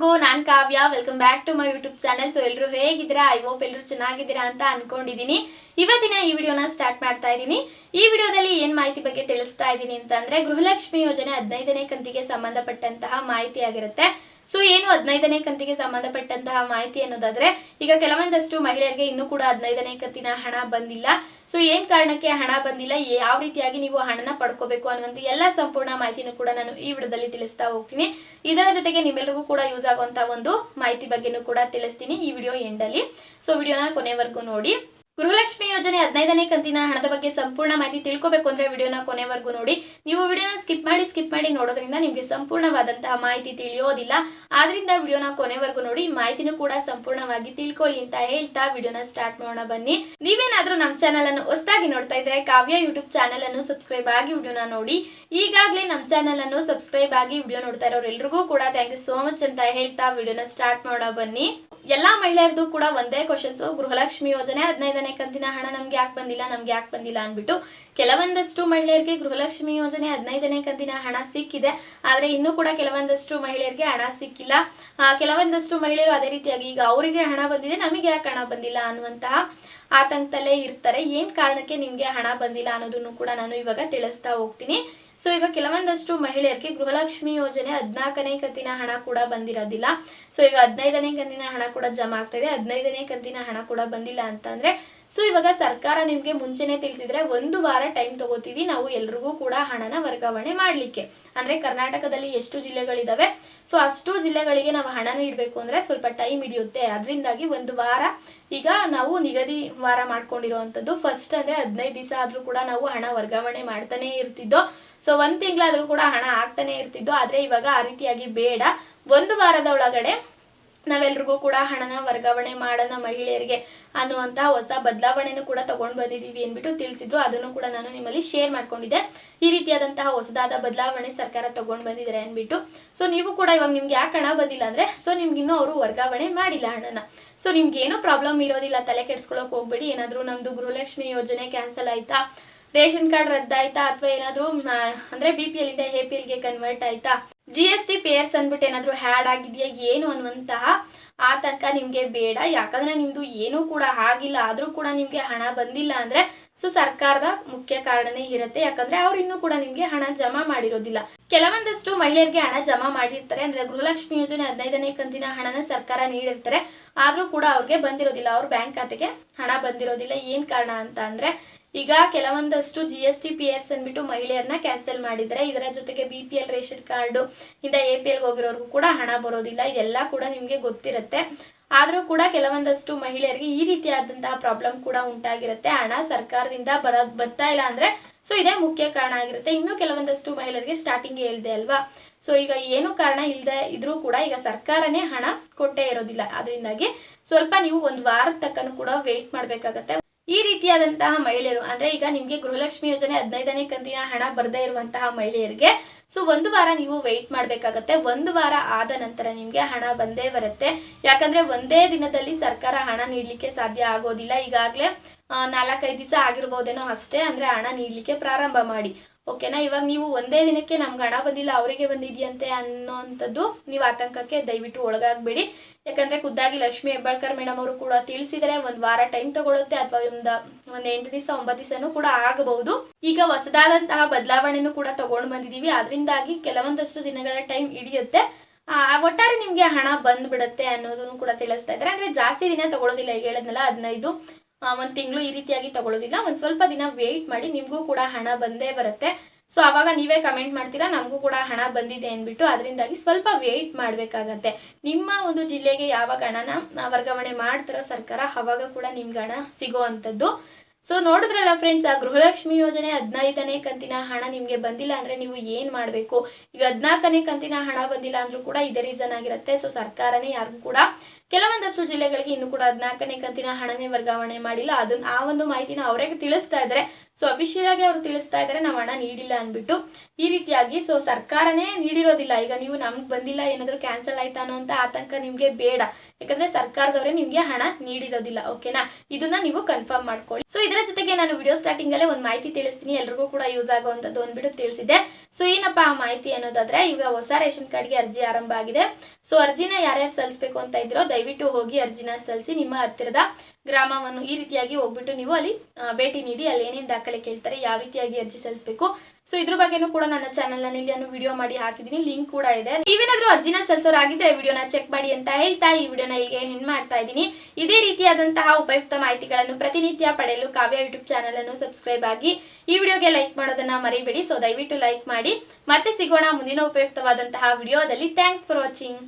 ಎಲ್ರಿಗೂ, ನಾನ್ Kavya. Welcome back to my YouTube channel so ಎಲ್ಲರೂ ಹೇಗಿದ್ದೀರಾ? ಐ ಹೋಪ್ ಎಲ್ಲರೂ ಚೆನ್ನಾಗಿದ್ದೀರಾ ಅಂತ ಅನ್ಕೊಂಡಿದ್ದೀನಿ ಇವತ್ತಿನ ಈ ವಿಡಿಯೋನ ಸ್ಟಾರ್ಟ್ ಮಾಡ್ತಾ ಇದ್ದೀನಿ ಈ ವಿಡಿಯೋದಲ್ಲಿ ಏನ್ ಮಾಹಿತಿ ಬಗ್ಗೆ ತಿಳಿಸ್ತಾ ಇದ್ದೀನಿ ಅಂತಂದ್ರೆ ಗೃಹಲಕ್ಷ್ಮಿ ಯೋಜನೆ ಹದಿನೈದನೇ ಕಂತಿಗೆ ಸಂಬಂಧಪಟ್ಟಂತಹ ಮಾಹಿತಿ ಆಗಿರುತ್ತೆ ಸೊ ಏನು ಹದಿನೈದನೇ ಕಂತಿಗೆ ಸಂಬಂಧಪಟ್ಟಂತಹ ಮಾಹಿತಿ ಅನ್ನೋದಾದ್ರೆ, ಈಗ ಕೆಲವೊಂದಷ್ಟು ಮಹಿಳೆಯರಿಗೆ ಇನ್ನೂ ಕೂಡ ಹದಿನೈದನೇ ಕಂತಿನ ಹಣ ಬಂದಿಲ್ಲ. ಸೊ ಏನ್ ಕಾರಣಕ್ಕೆ ಹಣ ಬಂದಿಲ್ಲ? ಯಾವ ರೀತಿಯಾಗಿ ನೀವು ಹಣನ ಪಡ್ಕೋಬೇಕು ಅನ್ನುವಂಥ ಎಲ್ಲ ಸಂಪೂರ್ಣ ಮಾಹಿತಿನೂ ಕೂಡ ನಾನು ಈ ವಿಡಿಯೋದಲ್ಲಿ ತಿಳಿಸ್ತಾ ಹೋಗ್ತೀನಿ. ಇದರ ಜೊತೆಗೆ ನಿಮ್ಮೆಲ್ಲರಿಗೂ ಕೂಡ ಯೂಸ್ ಆಗುವಂತಹ ಒಂದು ಮಾಹಿತಿ ಬಗ್ಗೆನೂ ಕೂಡ ತಿಳಿಸ್ತೀನಿ ಈ ವಿಡಿಯೋ ಎಂಡಲ್ಲಿ ಸೊ ವಿಡಿಯೋನ ಕೊನೆವರೆಗೂ ನೋಡಿ. ಗೃಹಲಕ್ಷ್ಮಿ ಯೋಜನೆ ಹದಿನೈದನೇ ಕಂತಿನ ಹಣದ ಬಗ್ಗೆ ಸಂಪೂರ್ಣ ಮಾಹಿತಿ ತಿಳ್ಕೊಬೇಕು ಅಂದ್ರೆ ವಿಡಿಯೋನ ಕೊನೆವರೆಗೂ ನೋಡಿ. ನೀವು ವಿಡಿಯೋನ ಸ್ಕಿಪ್ ಮಾಡಿ ಸ್ಕಿಪ್ ಮಾಡಿ ನೋಡೋದ್ರಿಂದ ನಿಮಗೆ ಸಂಪೂರ್ಣವಾದಂತಹ ಮಾಹಿತಿ ತಿಳಿಯೋದಿಲ್ಲ. ಆದ್ರಿಂದ ವಿಡಿಯೋನ ಕೊನೆವರೆಗೂ ನೋಡಿ, ಮಾಹಿತಿನೂ ಕೂಡ ಸಂಪೂರ್ಣವಾಗಿ ತಿಳ್ಕೊಳ್ಳಿ ಅಂತ ಹೇಳ್ತಾ ವಿಡಿಯೋನ ಸ್ಟಾರ್ಟ್ ಮಾಡೋಣ ಬನ್ನಿ. ನೀವೇನಾದ್ರೂ ನಮ್ಮ ಚಾನಲ್ ಅನ್ನು ಹೊಸದಾಗಿ ನೋಡ್ತಾ ಇದ್ರೆ ಕಾವ್ಯ ಯೂಟ್ಯೂಬ್ ಚಾನಲ್ ಅನ್ನು ಸಬ್ಸ್ಕ್ರೈಬ್ ಆಗಿ ವಿಡಿಯೋನ ನೋಡಿ. ಈಗಾಗಲೇ ನಮ್ಮ ಚಾನಲ್ ಅನ್ನು ಸಬ್ಸ್ಕ್ರೈಬ್ ಆಗಿ ವಿಡಿಯೋ ನೋಡ್ತಾ ಇರೋರೆಲ್ರಿಗೂ ಕೂಡ ಥ್ಯಾಂಕ್ ಯು ಸೋ ಮಚ್ ಅಂತ ಹೇಳ್ತಾ ವಿಡಿಯೋನ ಸ್ಟಾರ್ಟ್ ಮಾಡೋಣ ಬನ್ನಿ. ಎಲ್ಲಾ ಮಹಿಳೆಯರದು ಕೂಡ ಒಂದೇ ಕ್ವಶನ್ಸ್ ಗೃಹಲಕ್ಷ್ಮಿ ಯೋಜನೆ ಹದಿನೈದನೇ ಕಂತಿನ ಹಣ ನಮ್ಗೆ ಯಾಕೆ ಬಂದಿಲ್ಲ, ನಮ್ಗೆ ಯಾಕೆ ಬಂದಿಲ್ಲ ಅಂದ್ಬಿಟ್ಟು ಕೆಲವೊಂದಷ್ಟು ಮಹಿಳೆಯರಿಗೆ ಗೃಹಲಕ್ಷ್ಮಿ ಯೋಜನೆ ಹದಿನೈದನೇ ಕಂತಿನ ಹಣ ಸಿಕ್ಕಿದೆ. ಆದ್ರೆ ಇನ್ನೂ ಕೂಡ ಕೆಲವೊಂದಷ್ಟು ಮಹಿಳೆಯರಿಗೆ ಹಣ ಸಿಕ್ಕಿಲ್ಲ. ಕೆಲವೊಂದಷ್ಟು ಮಹಿಳೆಯರು ಅದೇ ರೀತಿಯಾಗಿ ಈಗ ಅವರಿಗೆ ಹಣ ಬಂದಿದೆ, ನಮಗೆ ಯಾಕೆ ಹಣ ಬಂದಿಲ್ಲ ಅನ್ನುವಂತಹ ಆತಂಕದಲ್ಲೇ ಇರ್ತಾರೆ. ಏನ್ ಕಾರಣಕ್ಕೆ ನಿಮ್ಗೆ ಹಣ ಬಂದಿಲ್ಲ ಅನ್ನೋದನ್ನು ಕೂಡ ನಾನು ಇವಾಗ ತಿಳಿಸ್ತಾ ಹೋಗ್ತೀನಿ. ಸೊ, ಈಗ ಕೆಲವೊಂದಷ್ಟು ಮಹಿಳೆಯರಿಗೆ ಗೃಹಲಕ್ಷ್ಮಿ ಯೋಜನೆ ಹದಿನಾಲ್ಕನೇ ಕಂತಿನ ಹಣ ಕೂಡ ಬಂದಿರೋದಿಲ್ಲ. ಸೊ, ಈಗ ಹದಿನೈದನೇ ಕಂತಿನ ಹಣ ಕೂಡ ಜಮಾ ಆಗ್ತಾ ಇದೆ. ಹದಿನೈದನೇ ಕಂತಿನ ಹಣ ಕೂಡ ಬಂದಿಲ್ಲ ಅಂತಂದ್ರೆ ಸೊ ಇವಾಗ ಸರ್ಕಾರ ನಿಮಗೆ ಮುಂಚೆನೆ ತಿಳಿಸಿದ್ರೆ ಒಂದು ವಾರ ಟೈಮ್ ತಗೋತೀವಿ, ನಾವು ಎಲ್ರಿಗೂ ಕೂಡ ಹಣನ ವರ್ಗಾವಣೆ ಮಾಡ್ಲಿಕ್ಕೆ. ಅಂದ್ರೆ ಕರ್ನಾಟಕದಲ್ಲಿ ಎಷ್ಟು ಜಿಲ್ಲೆಗಳಿದ್ದಾವೆ ಸೊ ಅಷ್ಟು ಜಿಲ್ಲೆಗಳಿಗೆ ನಾವು ಹಣನ ಇಡಬೇಕು ಅಂದ್ರೆ ಸ್ವಲ್ಪ ಟೈಮ್ ಹಿಡಿಯುತ್ತೆ. ಅದರಿಂದಾಗಿ ಒಂದು ವಾರ ಈಗ ನಾವು ನಿಗದಿ ವಾರ ಮಾಡ್ಕೊಂಡಿರುವಂಥದ್ದು. ಫಸ್ಟ್ ಅಂದ್ರೆ ಹದಿನೈದು ದಿವಸ ಆದ್ರೂ ಕೂಡ ನಾವು ಹಣ ವರ್ಗಾವಣೆ ಮಾಡ್ತಾನೆ ಇರ್ತಿದ್ದೋ ಸೊ ಒಂದು ತಿಂಗಳಾದರೂ ಕೂಡ ಹಣ ಆಗ್ತಾನೆ ಇರ್ತಿದ್ದೋ, ಆದ್ರೆ ಇವಾಗ ಆ ರೀತಿಯಾಗಿ ಬೇಡ. ಒಂದು ವಾರದ ಒಳಗಡೆ ನಾವೆಲ್ರಿಗೂ ಕೂಡ ಹಣನ ವರ್ಗಾವಣೆ ಮಾಡೋಣ ಮಹಿಳೆಯರಿಗೆ ಅನ್ನುವಂಥ ಹೊಸ ಬದಲಾವಣೆನೂ ಕೂಡ ತಗೊಂಡು ಬಂದಿದ್ದೀವಿ ಅಂದ್ಬಿಟ್ಟು ತಿಳಿಸಿದ್ರು. ಅದನ್ನು ಕೂಡ ನಾನು ನಿಮ್ಮಲ್ಲಿ ಶೇರ್ ಮಾಡ್ಕೊಂಡಿದ್ದೆ. ಈ ರೀತಿಯಾದಂತಹ ಹೊಸದಾದ ಬದಲಾವಣೆ ಸರ್ಕಾರ ತಗೊಂಡು ಬಂದಿದ್ದಾರೆ ಅಂದ್ಬಿಟ್ಟು. ಸೊ ನೀವು ಕೂಡ ಇವಾಗ ನಿಮ್ಗೆ ಯಾಕೆ ಹಣ ಬಂದಿಲ್ಲ ಅಂದ್ರೆ ಸೊ ನಿಮ್ಗೆ ಇನ್ನೂ ಅವರು ವರ್ಗಾವಣೆ ಮಾಡಿಲ್ಲ ಹಣನ. ಸೊ ನಿಮ್ಗೆ ಪ್ರಾಬ್ಲಮ್ ಇರೋದಿಲ್ಲ, ತಲೆ ಕೆಡ್ಸ್ಕೊಳಕ್ ಹೋಗ್ಬೇಡಿ. ಏನಾದರೂ ನಮ್ಮದು ಗೃಹಲಕ್ಷ್ಮಿ ಯೋಜನೆ ಕ್ಯಾನ್ಸಲ್ ಆಯ್ತಾ? ರೇಷನ್ ಕಾರ್ಡ್ ರದ್ದಾಯ್ತಾ? ಅಥವಾ ಏನಾದರೂ ಅಂದ್ರೆ ಬಿ ಪಿ ಎಲ್ ಇಂದ ಎ ಪಿ ಎಲ್ಗೆ ಕನ್ವರ್ಟ್ ಆಯ್ತಾ? ಜಿ ಎಸ್ ಟಿ ಪೇರ್ಸ್ ಅಂದ್ಬಿಟ್ಟು ಏನಾದರೂ ಹ್ಯಾಡ್ ಆಗಿದೆಯಾ, ಏನು ಅನ್ನುವಂತಹ ಆತಂಕ ನಿಮಗೆ ಬೇಡ. ಯಾಕಂದ್ರೆ ನಿಮ್ಮದು ಏನೂ ಕೂಡ ಆಗಿಲ್ಲ, ಆದರೂ ಕೂಡ ನಿಮಗೆ ಹಣ ಬಂದಿಲ್ಲ ಅಂದ್ರೆ ಸೊ ಸರ್ಕಾರದ ಮುಖ್ಯ ಕಾರಣನೇ ಇರುತ್ತೆ. ಯಾಕಂದ್ರೆ ಅವ್ರು ಇನ್ನೂ ಕೂಡ ನಿಮಗೆ ಹಣ ಜಮಾ ಮಾಡಿರೋದಿಲ್ಲ. ಕೆಲವೊಂದಷ್ಟು ಮಹಿಳೆಯರಿಗೆ ಹಣ ಜಮಾ ಮಾಡಿರ್ತಾರೆ. ಅಂದ್ರೆ ಗೃಹಲಕ್ಷ್ಮಿ ಯೋಜನೆ ಹದಿನೈದನೇ ಕಂತಿನ ಹಣನ ಸರ್ಕಾರ ನೀಡಿರ್ತಾರೆ. ಆದ್ರೂ ಕೂಡ ಅವ್ರಿಗೆ ಬಂದಿರೋದಿಲ್ಲ. ಅವ್ರ ಬ್ಯಾಂಕ್ ಖಾತೆಗೆ ಹಣ ಬಂದಿರೋದಿಲ್ಲ. ಏನು ಕಾರಣ ಅಂತ ಈಗ ಕೆಲವೊಂದಷ್ಟು G S T payers ಅಂದ್ಬಿಟ್ಟು ಮಹಿಳೆಯರನ್ನ ಕ್ಯಾನ್ಸಲ್ ಮಾಡಿದ್ದಾರೆ ಇದರ ಜೊತೆಗೆ B P L ration card ಇಂದ ಎ ಪಿ ಎಲ್ಗೆ ಹೋಗಿರೋರ್ಗೂ ಕೂಡ ಹಣ ಬರೋದಿಲ್ಲ. ಇದೆಲ್ಲ ಕೂಡ ನಿಮಗೆ ಗೊತ್ತಿರುತ್ತೆ. ಆದರೂ ಕೂಡ ಕೆಲವೊಂದಷ್ಟು ಮಹಿಳೆಯರಿಗೆ ಈ ರೀತಿಯಾದಂತಹ ಪ್ರಾಬ್ಲಮ್ ಕೂಡ ಉಂಟಾಗಿರುತ್ತೆ. ಹಣ ಸರ್ಕಾರದಿಂದ ಬರ ಬರ್ತಾ ಇಲ್ಲ ಅಂದ್ರೆ ಸೊ ಇದೇ ಮುಖ್ಯ ಕಾರಣ ಆಗಿರುತ್ತೆ. ಇನ್ನು ಕೆಲವೊಂದಷ್ಟು ಮಹಿಳೆಯರಿಗೆ ಸ್ಟಾರ್ಟಿಂಗ್ ಹೇಳಿದೆ ಅಲ್ವಾ? ಸೊ ಈಗ ಏನು ಕಾರಣ ಇಲ್ಲದೆ ಇದ್ರೂ ಕೂಡ ಈಗ ಸರ್ಕಾರನೇ ಹಣ ಕೊಟ್ಟೇ ಇರೋದಿಲ್ಲ. ಅದರಿಂದಾಗಿ ಸ್ವಲ್ಪ ನೀವು ಒಂದು ವಾರದ ತಕ್ಕನೂ ಕೂಡ ವೇಟ್ ಮಾಡಬೇಕಾಗತ್ತೆ. ಈ ರೀತಿಯಾದಂತಹ ಮಹಿಳೆಯರು, ಅಂದ್ರೆ ಈಗ ನಿಮ್ಗೆ ಗೃಹಲಕ್ಷ್ಮಿ ಯೋಜನೆ ಹದಿನೈದನೇ ಕಂತಿನ ಹಣ ಬರದೇ ಇರುವಂತಹ ಮಹಿಳೆಯರಿಗೆ ಸೊ ಒಂದು ವಾರ ನೀವು ವೆಯ್ಟ್ ಮಾಡಬೇಕಾಗತ್ತೆ. ಒಂದು ವಾರ ಆದ ನಂತರ ನಿಮಗೆ ಹಣ ಬಂದೇ ಬರುತ್ತೆ. ಯಾಕಂದ್ರೆ ಒಂದೇ ದಿನದಲ್ಲಿ ಸರ್ಕಾರ ಹಣ ನೀಡಲಿಕ್ಕೆ ಸಾಧ್ಯ ಆಗೋದಿಲ್ಲ. ಈಗಾಗಲೇ ನಾಲ್ಕೈದು ದಿವಸ ಆಗಿರ್ಬೋದೇನೋ ಅಷ್ಟೇ ಅಂದ್ರೆ ಹಣ ನೀಡಲಿಕ್ಕೆ ಪ್ರಾರಂಭ ಮಾಡಿ. ಓಕೆನಾ? ಇವಾಗ ನೀವು ಒಂದೇ ದಿನಕ್ಕೆ ನಮ್ಗೆ ಹಣ ಬಂದಿಲ್ಲ ಅವರಿಗೆ ಬಂದಿದೆಯಂತೆ ಅನ್ನೋವಂಥದ್ದು ನೀವು ಆತಂಕಕ್ಕೆ ದಯವಿಟ್ಟು ಒಳಗಾಗಬೇಡಿ. ಯಾಕಂದ್ರೆ ಖುದ್ದಾಗಿ ಲಕ್ಷ್ಮಿ ಹೆಬ್ಬಾಳ್ಕರ್ ಮೇಡಮ್ ಅವರು ಕೂಡ ತಿಳಿಸಿದರೆ ಒಂದು ವಾರ ಟೈಮ್ ತಗೊಳ್ಳುತ್ತೆ ಅಥವಾ ಒಂದು ಒಂದು ಎಂಟು ದಿವಸ ಒಂಬತ್ತು ದಿವಸನೂ ಕೂಡ ಆಗಬಹುದು. ಈಗ ಹೊಸದಾದಂತಹ ಬದಲಾವಣೆನೂ ಕೂಡ ತಗೊಂಡು ಬಂದಿದ್ದೀವಿ ಅದರಿಂದಾಗಿ ಕೆಲವೊಂದಷ್ಟು ದಿನಗಳ ಟೈಮ್ ಹಿಡಿಯುತ್ತೆ. ಆ, ಒಟ್ಟಾರೆ ನಿಮಗೆ ಹಣ ಬಂದ್ಬಿಡುತ್ತೆ ಅನ್ನೋದನ್ನು ಕೂಡ ತಿಳಿಸ್ತಾ ಇದ್ದಾರೆ. ಅಂದ್ರೆ ಜಾಸ್ತಿ ದಿನ ತಗೊಳ್ಳೋದಿಲ್ಲ ಈಗ ಹೇಳಿದ್ನಲ್ಲ ಹದಿನೈದು. ಒಂದು ತಿಂಗಳು ಈ ರೀತಿಯಾಗಿ ತಗೊಳ್ಳೋದಿಲ್ಲ ಒಂದು ಸ್ವಲ್ಪ ದಿನ ವೇಟ್ ಮಾಡಿ ನಿಮಗೂ ಕೂಡ ಹಣ ಬಂದೇ ಬರುತ್ತೆ. ಸೊ ಅವಾಗ ನೀವೇ ಕಮೆಂಟ್ ಮಾಡ್ತೀರಾ, ನಮಗೂ ಕೂಡ ಹಣ ಬಂದಿದೆ ಅಂದ್ಬಿಟ್ಟು ಅದರಿಂದಾಗಿ ಸ್ವಲ್ಪ ವೆಯ್ಟ್ ಮಾಡಬೇಕಾಗತ್ತೆ. ನಿಮ್ಮ ಒಂದು ಜಿಲ್ಲೆಗೆ ಯಾವಾಗ ಹಣನ ವರ್ಗಾವಣೆ ಮಾಡ್ತಿರೋ ಸರ್ಕಾರ, ಅವಾಗ ಕೂಡ ನಿಮ್ಗೆ ಹಣ ಸಿಗೋ ಅಂಥದ್ದು. ಸೊ ನೋಡಿದ್ರಲ್ಲ ಫ್ರೆಂಡ್ಸ್ ಆ ಗೃಹಲಕ್ಷ್ಮಿ ಯೋಜನೆ ಹದಿನೈದನೇ ಕಂತಿನ ಹಣ ನಿಮಗೆ ಬಂದಿಲ್ಲ ಅಂದ್ರೆ ನೀವು ಏನು ಮಾಡಬೇಕು? ಈಗ ಹದಿನಾಲ್ಕನೇ ಕಂತಿನ ಹಣ ಬಂದಿಲ್ಲ ಅಂದರೂ ಕೂಡ ಇದೇ ರೀಸನ್ ಆಗಿರುತ್ತೆ. ಸೊ ಸರ್ಕಾರನೇ ಯಾರಿಗೂ ಕೂಡ ಕೆಲವೊಂದಷ್ಟು ಜಿಲ್ಲೆಗಳಿಗೆ ಇನ್ನು ಕೂಡ ಹದಿನಾಲ್ಕನೇ ಕಂತಿನ ಹಣನೇ ವರ್ಗಾವಣೆ ಮಾಡಿಲ್ಲ. ಅದನ್ನ ಆ ಒಂದು ಮಾಹಿತಿನ ಅವರೇ ತಿಳಿಸ್ತಾ ಇದ್ದಾರೆ ಸೊ ಅಫಿಷಿಯಲ್ ಆಗಿ ಅವರು ತಿಳಿಸ್ತಾ ಇದ್ದಾರೆ ನಾವು ಹಣ ನೀಡಿಲ್ಲ ಅಂದ್ಬಿಟ್ಟು ಈ ರೀತಿಯಾಗಿ ಸೊ ಸರ್ಕಾರನೇ ನೀಡಿರೋದಿಲ್ಲ. ಈಗ ನೀವು ನಮ್ಗೆ ಬಂದಿಲ್ಲ, ಏನಾದರೂ ಕ್ಯಾನ್ಸಲ್ ಆಯ್ತಾ ಅನ್ನೋಂಥ ಆತಂಕ ನಿಮಗೆ ಬೇಡ. ಯಾಕಂದ್ರೆ ಸರ್ಕಾರದವರೇ ನಿಮಗೆ ಹಣ ನೀಡಿರೋದಿಲ್ಲ ಓಕೆನಾ ಇದನ್ನ ನೀವು ಕನ್ಫರ್ಮ್ ಮಾಡ್ಕೊಳ್ಳಿ. ಸೊ ಇದರ ಜೊತೆಗೆ ನಾನು ವಿಡಿಯೋ ಸ್ಟಾರ್ಟಿಂಗ್ ಅಲ್ಲೇ ಒಂದು ಮಾಹಿತಿ ತಿಳಿಸ್ತೀನಿ. ಎಲ್ರಿಗೂ ಕೂಡ ಯೂಸ್ ಆಗುವಂಥದ್ದು ಅಂದ್ಬಿಟ್ಟು ತಿಳಿಸಿದೆ ಸೊ ಏನಪ್ಪಾ ಆ ಮಾಹಿತಿ ಅನ್ನೋದಾದ್ರೆ, ಈಗ ಹೊಸ ರೇಷನ್ ಕಾರ್ಡ್ಗೆ ಅರ್ಜಿ ಆರಂಭ ಆಗಿದೆ. ಸೊ ಅರ್ಜಿನ ಯಾರ್ಯಾರು ಸಲ್ಲಿಸಬೇಕು ಅಂತ ಇದ್ರೋ, ದಯವಿಟ್ಟು ಹೋಗಿ ಅರ್ಜಿನ ಸಲ್ಲಿಸಿ ನಿಮ್ಮ ಹತ್ತಿರದ ಗ್ರಾಮವನ್ನು ಈ ರೀತಿಯಾಗಿ ಹೋಗ್ಬಿಟ್ಟು ನೀವು ಅಲ್ಲಿ ಭೇಟಿ ನೀಡಿ, ಅಲ್ಲಿ ಏನೇನು ದಾಖಲೆ ಕೇಳ್ತಾರೆ, ಯಾವ ರೀತಿಯಾಗಿ ಅರ್ಜಿ ಸಲ್ಲಿಸಬೇಕು. ಸೊ ಇದ್ರ ಬಗ್ಗೆನೂ ಕೂಡ ನನ್ನ ಚಾನಲ್ನಲ್ಲಿ ನಾನು ವಿಡಿಯೋ ಮಾಡಿ ಹಾಕಿದ್ದೀನಿ ಲಿಂಕ್ ಕೂಡ ಇದೆ. ನೀವೇನಾದ್ರೂ ಅರ್ಜಿನ ಸಲ್ಲಿಸೋರಾಗಿದ್ರೆ ವಿಡಿಯೋನ ಚೆಕ್ ಮಾಡಿ ಅಂತ ಹೇಳ್ತಾ ಈ ವಿಡಿಯೋನ ಇಲ್ಲಿಗೆ ಹೆಣ್ ಮಾಡ್ತಾ ಇದ್ದೀನಿ. ಇದೇ ರೀತಿಯಾದಂತಹ ಉಪಯುಕ್ತ ಮಾಹಿತಿಗಳನ್ನು ಪ್ರತಿನಿತ್ಯ ಪಡೆಯಲು ಕಾವ್ಯ ಯೂಟ್ಯೂಬ್ ಚಾನಲ್ ಅನ್ನು ಸಬ್ಸ್ಕ್ರೈಬ್ ಆಗಿ ಈ ವಿಡಿಯೋಗೆ ಲೈಕ್ ಮಾಡೋದನ್ನ ಮರಿಬೇಡಿ. ಸೊ ದಯವಿಟ್ಟು ಲೈಕ್ ಮಾಡಿ. ಮತ್ತೆ ಸಿಗೋಣ ಮುಂದಿನ ಉಪಯುಕ್ತವಾದಂತಹ ವಿಡಿಯೋದಲ್ಲಿ ಥ್ಯಾಂಕ್ಸ್ ಫಾರ್ ವಾಚಿಂಗ್